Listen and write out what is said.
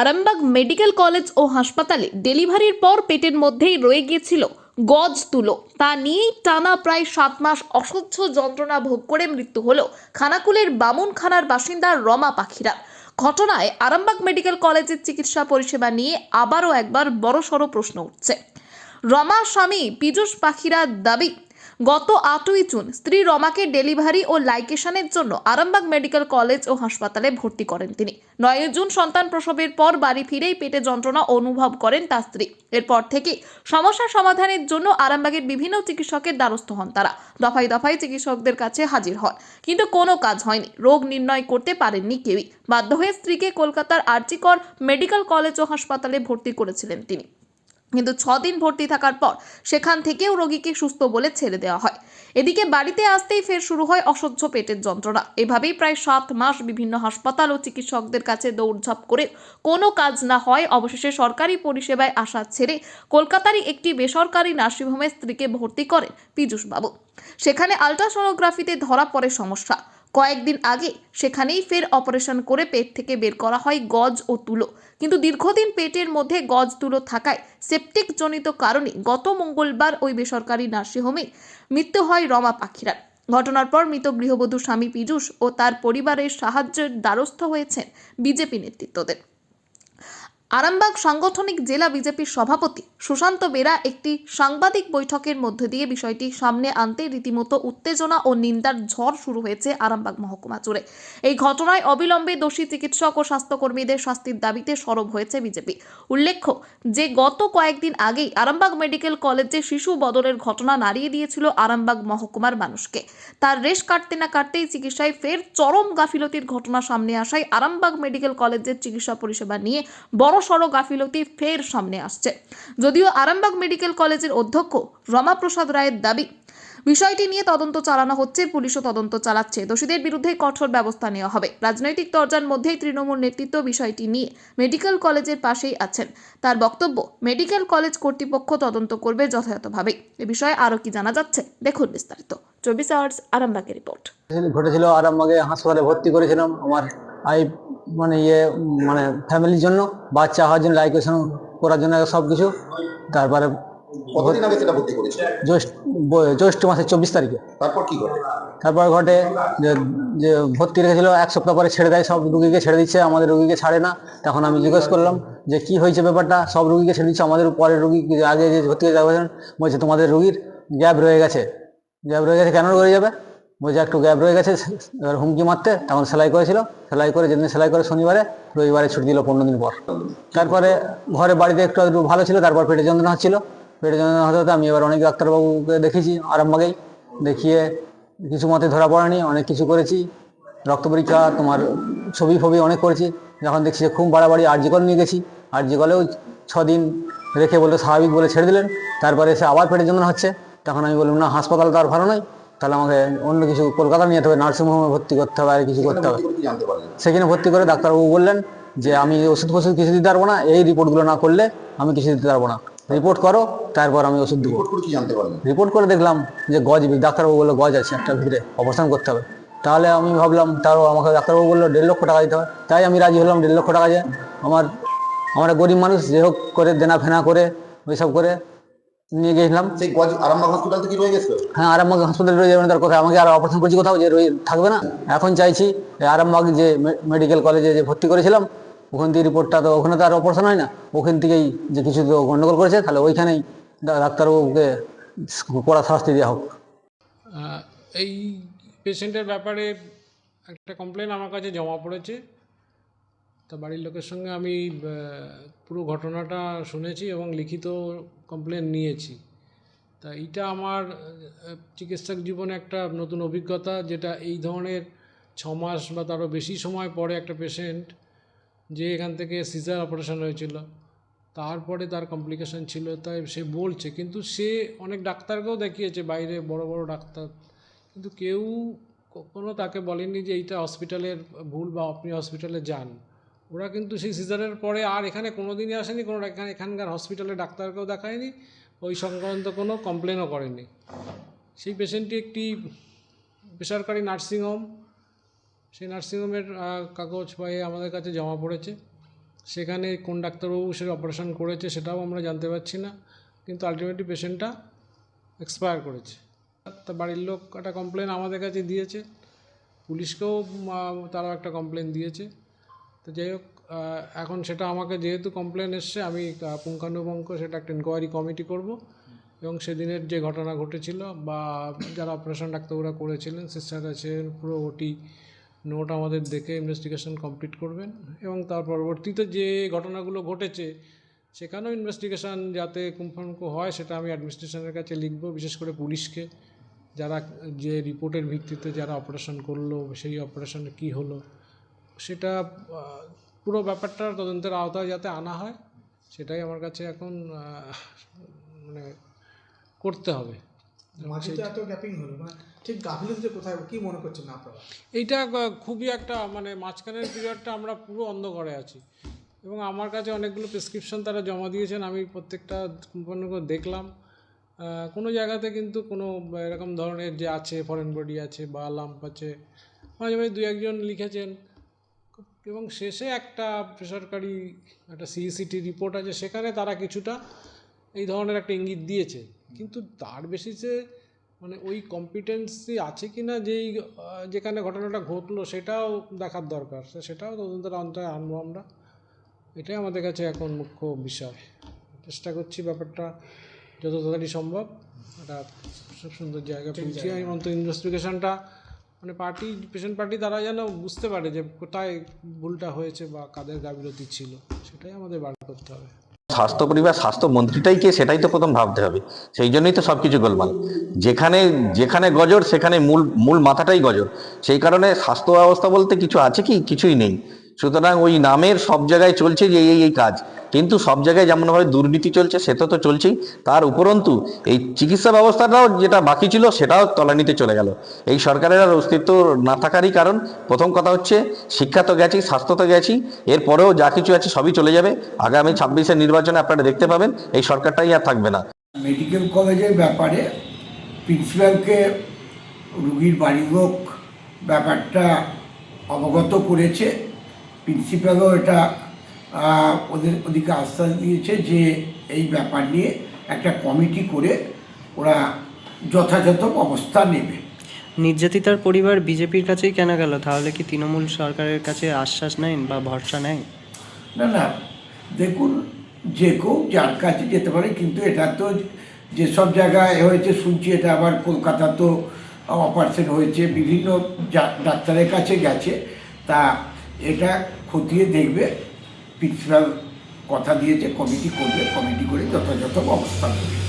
Arambagh medical college ও হাসপাতালে ডেলিভারির পর পেটের মধ্যেই রয়ে গিয়েছিল গজ তুলো। তা নিয়েই টানা প্রায় সাত মাস অসহ্য যন্ত্রণা ভোগ করে মৃত্যু হলো খানাকুলের বামুনখানার বাসিন্দা রমা পাখিরা। ঘটনায় আরামবাগ মেডিকেল কলেজের চিকিৎসা পরিষেবা নিয়ে আবারও একবার বড়সড় প্রশ্ন উঠছে। রমা স্বামী পীযূষ পাখিরা দাবি গত আটই জুন স্ত্রী রমাকে ডেলিভারি ও লাইকেশনের জন্য আরামবাগ মেডিকেল কলেজ ও হাসপাতালে ভর্তি করেন তিনি। নয় জুন সন্তান প্রসবের পর বাড়ি ফিরেই পেটে যন্ত্রণা অনুভব করেন তার স্ত্রী। এরপর থেকে সমস্যা সমাধানের জন্য আরামবাগের বিভিন্ন চিকিৎসকের দ্বারস্থ হন তারা। দফায় দফায় চিকিৎসকদের কাছে হাজির হন। কিন্তু কোনো কাজ হয়নি। রোগ নির্ণয় করতে পারেননি কেউই। বাধ্য হয়ে স্ত্রীকে কলকাতার আর্চিকর মেডিকেল কলেজ ও হাসপাতালে ভর্তি করেছিলেন তিনি। কিন্তু ছদিন ভর্তি থাকার পর সেখান থেকেও রোগীকে সুস্থ বলে ছেড়ে দেওয়া হয়। এদিকে বাড়িতে আসতেই ফের শুরু হয় অসহ্য পেটের যন্ত্রণা। এভাবেই প্রায় সাত মাস বিভিন্ন হাসপাতাল ও চিকিৎসকদের কাছে দৌড়ঝাঁপ করে কোনো কাজ না হয় অবশেষে সরকারি পরিষেবায় আসা ছেড়ে কলকাতারই একটি বেসরকারি নার্সিংহোমে স্ত্রীকে ভর্তি করেন পীযূষবাবু। সেখানে আলট্রাসোনোগ্রাফিতে ধরা পড়ে সমস্যা। কয়েকদিন আগে সেখানেই ফের অপারেশন করে পেট থেকে বের করা হয় গজ ও তুলো। কিন্তু দীর্ঘদিন পেটের মধ্যে গজ তুলো থাকায় সেপটিক জনিত কারণে গত মঙ্গলবার ওই বেসরকারি নার্সিংহোমে মৃত্যু হয় রমা পাখিরার ঘটনার পর মৃত গৃহবধূ স্বামী পীযূষ ও তার পরিবারের সাহায্যের দ্বারস্থ হয়েছেন বিজেপি নেতৃত্বদের। আরামবাগ সাংগঠনিক জেলা বিজেপির সভাপতি সুশান্ত বেরা একটি সাংবাদিক বৈঠকের মধ্য দিয়ে বিষয়টি সামনে আনতে রীতিমতো উত্তেজনা ও নিন্দার ঝড় শুরু হয়েছে আরামবাগ মহকুমা জুড়ে। এই ঘটনায় অবিলম্বে দোষী চিকিৎসক ও স্বাস্থ্যকর্মীদের শাস্তির দাবিতে সরব হয়েছে বিজেপি। উল্লেখ্য, যে গত কয়েকদিন আগেই আরামবাগ মেডিকেল কলেজে শিশু বদলের ঘটনা নাড়িয়ে দিয়েছিল আরামবাগ মহকুমার মানুষকে। তার রেশ কাটতে না কাটতেই চিকিৎসায় ফের চরম গাফিলতির ঘটনা সামনে আসায় আরামবাগ মেডিকেল কলেজের চিকিৎসা পরিষেবা নিয়ে বড়সড় গাফিলতি ফের সামনে আসছে। যদিও আরামবাগ মেডিকেল কলেজের অধ্যক্ষ রমাপ্রসাদ রায়ের দাবি, বিষয়টি নিয়ে তদন্ত চালানো হচ্ছে, পুলিশও তদন্ত চালাচ্ছে। দোষীদের বিরুদ্ধে কঠোর ব্যবস্থা নেওয়া হবে। রাজনৈতিক তরজার মধ্যেই তৃণমূল নেতৃত্ব বিষয়টি নিয়ে মেডিকেল কলেজের পাশেই আছেন। তার বক্তব্য, মেডিকেল কলেজ কর্তৃপক্ষ তদন্ত করবে যথাযথভাবে। এ বিষয়ে আরও কি জানা যাচ্ছে, দেখুন বিস্তারিত। চব্বিশ আওয়ার্স আরামবাগের রিপোর্ট। ঘটেছিল আর আমাকে হাসপাতালে ভর্তি করেছিলাম আমার আই মানে ইয়ে মানে ফ্যামিলির জন্য বাচ্চা হওয়ার জন্য লাইকেশন করার জন্য সব কিছু তারপরে জ্যৈষ্ঠ মাসের চব্বিশ তারিখে। তারপর কি ঘটে? তারপর ঘটে যে যে ভর্তি রেখেছিল এক সপ্তাহ পরে ছেড়ে দেয় সব রুগীকে ছেড়ে দিচ্ছে আমাদের রুগীকে ছাড়ে না। তখন আমি জিজ্ঞেস করলাম যে কি হয়েছে ব্যাপারটা? সব রুগীকে ছেড়ে দিচ্ছে আমাদের পরের রুগী আগে যে ভর্তি হয়ে যাবেন বলছে তোমাদের রুগীর গ্যাপ রয়ে গেছে। গ্যাপ রয়ে গেছে কেন রয়ে যাবে? বলছে একটু গ্যাপ রয়ে গেছে, এবার হুমকি মারতে তখন সেলাই করেছিল। সেলাই করে যেদিন সেলাই করে শনিবারে, রবিবারে ছুটি দিল পনেরো দিন পর। তারপরে ঘরে বাড়িতে একটু একটু ভালো ছিল, তারপর পেটে যন্ত্রণা হচ্ছিল। পেটে যন্ত্রণা হতে হতে আমি এবার অনেক ডাক্তারবাবুকে দেখেছি, আরামবাগেই। দেখিয়ে কিছু মতে ধরা পড়েনি, অনেক কিছু করেছি। রক্ত পরীক্ষা, তোমার ছবি ফবি অনেক করেছি। যখন দেখছি যে খুব বাড়াবাড়ি আরজিকল নিয়ে গেছি আরজিকলেও ছদিন রেখে বলে স্বাভাবিক বলে ছেড়ে দিলেন। তারপরে এসে আবার পেটের যন্ত্রণা হচ্ছে। তখন আমি বললাম, না, হাসপাতাল তো আর ভালো নয়। তাহলে আমাকে অন্য কিছু কলকাতা নিয়ে যেতে হবে নার্সিংহোমে ভর্তি করতে হবে আর কিছু করতে হবে। সেখানে ভর্তি করে ডাক্তারবাবু বললেন যে আমি ওষুধ ফষুধ কিছু দিতে পারব না এই রিপোর্টগুলো না করলে আমি কিছু দিতে পারব না। রিপোর্ট করো তারপর আমি ওষুধ দেবো। করে রিপোর্ট করে দেখলাম যে গজ ডাক্তারবাবু বলল গজ আছে একটা ভিতরে অপারেশন করতে হবে। তাহলে আমি ভাবলাম তারও আমাকে ডাক্তারবাবু বলল দেড় লক্ষ টাকা দিতে হবে। তাই আমি রাজি হলাম দেড় লক্ষ টাকা যে আমার আমরা গরিব মানুষ যে হোক করে দেনা ফেনা করে ওইসব করে নিয়ে গেছিলাম। সেই গজ আরামবাগ হসপিটাল থেকে রয়ে গেছিল? হ্যাঁ আরামবাগ হাসপাতালে রয়ে যাবেন তার কথা। আমাকে আর অপারেশন করছি কোথাও যে রয়ে থাকবে না। এখন চাইছি এই আরামবাগ যে মেডিকেল কলেজে যে ভর্তি করেছিলাম ওখান থেকে রিপোর্টটা তো ওখানে তো আর অপারেশন হয় না। ওখান থেকেই যে কিছু তো গণ্ডগোল করেছে তাহলে ওইখানেই ডাক্তারবাবুকে কড়া শাস্তি দেওয়া হোক। এই পেশেন্টের ব্যাপারে একটা কমপ্লেন আমার কাছে জমা পড়েছে। তা বাড়ির লোকের সঙ্গে আমি পুরো ঘটনাটা শুনেছি এবং লিখিত কমপ্লেন নিয়েছি। তা এইটা আমার চিকিৎসক জীবনে একটা নতুন অভিজ্ঞতা যেটা এই ধরনের ছ মাস বা তারও বেশি সময় পরে একটা পেশেন্ট যে এখান থেকে সিজার অপারেশন হয়েছিল, তারপরে তার কমপ্লিকেশন ছিল, তাই সে বলছে। কিন্তু সে অনেক ডাক্তারকেও দেখিয়েছে, বাইরে বড় বড় ডাক্তার। কিন্তু কেউ কখনো তাকে বলেনি যে এইটা হসপিটালের ভুল বা আপনি হসপিটালে যান। ওরা কিন্তু সেই সিজারের পরে আর এখানে কোনো দিনই আসেনি, কোনো এখানে এখানকার হসপিটালে ডাক্তারকেও দেখায়নি, ওই সংক্রান্ত কোনো কমপ্লেনও করেনি। সেই পেশেন্টটি একটি বেসরকারি নার্সিংহোম সেই নার্সিংহোমের কাগজ পায়ে আমাদের কাছে জমা পড়েছে। সেখানে কোন ডাক্তারবাবু সে অপারেশন করেছে সেটাও আমরা জানতে পারছি না, কিন্তু আলটিমেটলি পেশেন্টটা এক্সপায়ার করেছে। তা বাড়ির লোক একটা কমপ্লেন আমাদের কাছে দিয়েছে, পুলিশকেও তারাও একটা কমপ্লেন দিয়েছে। তো যাই হোক এখন সেটা আমাকে যেহেতু কমপ্লেন এসছে, আমি পুঙ্খানুপুঙ্খ সেটা একটা ইনকোয়ারি কমিটি করব। এবং সেদিনের যে ঘটনা ঘটেছিল বা যারা অপারেশন ডাক্তারবাবুরা করেছিলেন সিস্টার আছেন, পুরো ওটি নোট আমাদের দেখে ইনভেস্টিগেশন কমপ্লিট করবেন। এবং তার পরবর্তীতে যে ঘটনাগুলো ঘটেছে, সেখানেও ইনভেস্টিগেশন যাতে পুঙ্খানুপুঙ্খ হয়, সেটা আমি অ্যাডমিনিস্ট্রেশনের কাছে লিখব, বিশেষ করে পুলিশকে। যারা যে রিপোর্টের ভিত্তিতে যারা অপারেশন করল, সেই অপারেশনে কী হলো সেটা পুরো ব্যাপারটা তদন্তের আওতায় যাতে আনা হয় সেটাই আমার কাছে এখন মানে করতে হবে। ঠিক গাফিলতিতে কোথায় কি মনে করছেন আপনারা? এইটা খুবই একটা মানে মাঝখানের পিরিয়ডটা আমরা পুরো অন্ধকারে আছি। এবং আমার কাছে অনেকগুলো প্রেসক্রিপশন তারা জমা দিয়েছেন আমি প্রত্যেকটা করে দেখলাম। কোনো জায়গাতে কিন্তু কোনো এরকম ধরনের যে আছে ফরেন বডি আছে বা লাম্প আছে মাঝে মাঝে দু একজন লিখেছেন। এবং শেষে একটা বেসরকারি একটা সিইসিটি রিপোর্ট আছে সেখানে তারা কিছুটা এই ধরনের একটা ইঙ্গিত দিয়েছে। কিন্তু তার বেসিসে মানে ওই কম্পিটেন্সি আছে কি না যেই যেখানে ঘটনাটা ঘটলো সেটাও দেখার দরকার। সেটাও তদন্তের অন্তরে আনব আমরা। এটাই আমাদের কাছে এখন মুখ্য বিষয়। চেষ্টা করছি ব্যাপারটা যত তাড়াতাড়ি সম্ভব। একটা সুন্দর জায়গা পৌঁছে। অন্তত ইনভেস্টিগেশনটা মানে পার্টি পেশেন্ট পার্টি তারা যেন বুঝতে পারে যে কোথায় ভুলটা হয়েছে বা কাদের গাফিলতি ছিল, সেটাই আমাদের বার করতে হবে। স্বাস্থ্য পরিবার, স্বাস্থ্য মন্ত্রীটাই কে সেটাই তো প্রথম ভাবতে হবে। সেই জন্যই তো সব কিছু গোলমাল। যেখানে যেখানে গজর, সেখানে মূল মূল মাথাটাই গজর। সেই কারণে স্বাস্থ্য ব্যবস্থা বলতে কিছু আছে কি? কিছুই নেই। সুতরাং ওই নামের সব জায়গায় চলছে যে এই এই কাজ। কিন্তু সব জায়গায় যেমনভাবে দুর্নীতি চলছে সেটা তো চলছেই। তার উপরন্তু এই চিকিৎসা ব্যবস্থাটাও যেটা বাকি ছিল, সেটাও তলানিতে চলে গেল। এই সরকারের আর অস্তিত্ব না থাকারই কারণ। প্রথম কথা হচ্ছে, শিক্ষা তো গেছি স্বাস্থ্য তো গেছি এরপরেও যা কিছু আছে সবই চলে যাবে। আগামী ছাব্বিশের নির্বাচনে আপনারা দেখতে পাবেন, এই সরকারটাই আর থাকবে না। মেডিকেল কলেজের ব্যাপারে প্রিন্সিপালকে রুগীর বাড়ির লোক ব্যাপারটা অবগত করেছে। প্রিন্সিপালও এটা ওদের ওদিকে আশ্বাস দিয়েছে যে এই ব্যাপার নিয়ে একটা কমিটি করে ওরা যথাযথ অবস্থা নেবে। নির্যাতিতার পরিবার বিজেপির কাছেই কেন গেল? তাহলে কি তৃণমূল সরকারের কাছে আশ্বাস নেন বা ভরসা নেয়? না না। দেখুন যে কেউ যার কাছে যেতে পারে কিন্তু এটা তো যেসব জায়গায় হয়েছে শুনছি এটা আবার কলকাতা তো অপারেশন হয়েছে বিভিন্ন ডাক্তারের কাছে গেছে। তা এটা খতিয়ে দেখবে প্রিন্সিপাল কথা দিয়েছে কমিটি করবে কমিটি করে যথাযথ অবস্থা নেবে।